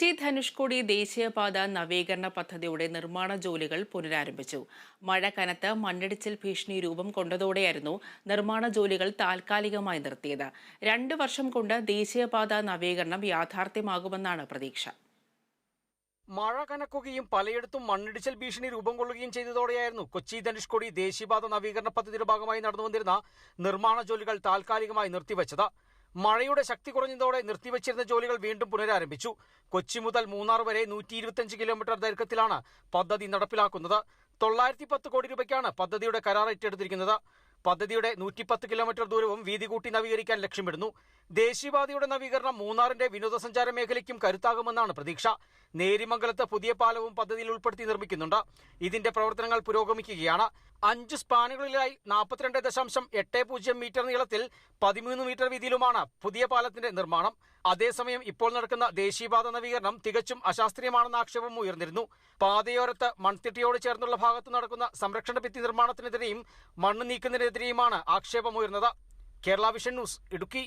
കൊച്ചി ധനുഷ്കോടി ദേശീയപാത നവീകരണ പദ്ധതിയുടെ നിർമ്മാണ ജോലികൾ പുനരാരംഭിച്ചു. മഴ കനത്ത് മണ്ണിടിച്ചിൽ ഭീഷണി രൂപം കൊണ്ടതോടെയായിരുന്നു നിർമ്മാണ ജോലികൾ താൽക്കാലികമായി നിർത്തിയത്. രണ്ടു വർഷം കൊണ്ട് ദേശീയപാത നവീകരണം യാഥാർത്ഥ്യമാകുമെന്നാണ് പ്രതീക്ഷ. മഴ കനക്കുകയും പലയിടത്തും മണ്ണിടിച്ചിൽ ഭീഷണി രൂപം കൊള്ളുകയും ചെയ്തതോടെയായിരുന്നു കൊച്ചി ധനുഷ്കോടി ദേശീയപാത നവീകരണ പദ്ധതിയുടെ ഭാഗമായി നടന്നുവന്നിരുന്ന നിർമ്മാണ ജോലികൾ താൽക്കാലികമായി നിർത്തിവച്ചത്. മഴയുടെ ശക്തി കുറഞ്ഞതോടെ നിർത്തിവച്ചിരുന്ന ജോലികൾ വീണ്ടും പുനരാരംഭിച്ചു. കൊച്ചി മുതൽ മൂന്നാർ വരെ നൂറ്റി ഇരുപത്തിയഞ്ച് കിലോമീറ്റർ ദൈർഘ്യത്തിലാണ് പദ്ധതി നടപ്പിലാക്കുന്നത്. തൊള്ളായിരത്തി പത്ത് കോടി രൂപയ്ക്കാണ് പദ്ധതിയുടെ കരാർ ഏറ്റെടുത്തിരിക്കുന്നത്. പദ്ധതിയുടെ നൂറ്റിപ്പത്ത് കിലോമീറ്റർ ദൂരവും വീതി കൂട്ടി നവീകരിക്കാൻ ലക്ഷ്യമിടുന്നു. ദേശീയപാതയുടെ നവീകരണം മൂന്നാറിന്റെ വിനോദസഞ്ചാര മേഖലയ്ക്കും കരുത്താകുമെന്നാണ് പ്രതീക്ഷ. നേരിമംഗലത്ത് പുതിയ പാലവും പദ്ധതിയിൽ ഉൾപ്പെടുത്തി നിർമ്മിക്കുന്നുണ്ട്. ഇതിന്റെ പ്രവർത്തനങ്ങൾ പുരോഗമിക്കുകയാണ്. അഞ്ച് സ്പാനുകളിലായി നാൽപ്പത്തിരണ്ട് ദശാംശം എട്ട് പൂജ്യം മീറ്റർ നീളത്തിൽ പതിമൂന്ന് മീറ്റർ വീതിയിലുമാണ് പുതിയ പാലത്തിന്റെ നിർമ്മാണം. അതേസമയം ഇപ്പോൾ നടക്കുന്ന ദേശീയപാത നവീകരണം തികച്ചും അശാസ്ത്രീയമാണെന്ന ആക്ഷേപം ഉയർന്നിരുന്നു. പാതയോരത്ത് മൺതിട്ടിയോട് ചേർന്നുള്ള ഭാഗത്ത് നടക്കുന്ന സംരക്ഷണ ഭിത്തി നിർമ്മാണത്തിനെതിരെയും മണ്ണ് നീക്കുന്നതിനെതിരെയുമാണ് ആക്ഷേപമുയർന്നത് കേരള വിഷൻ ന്യൂസ് ഇടുക്കി.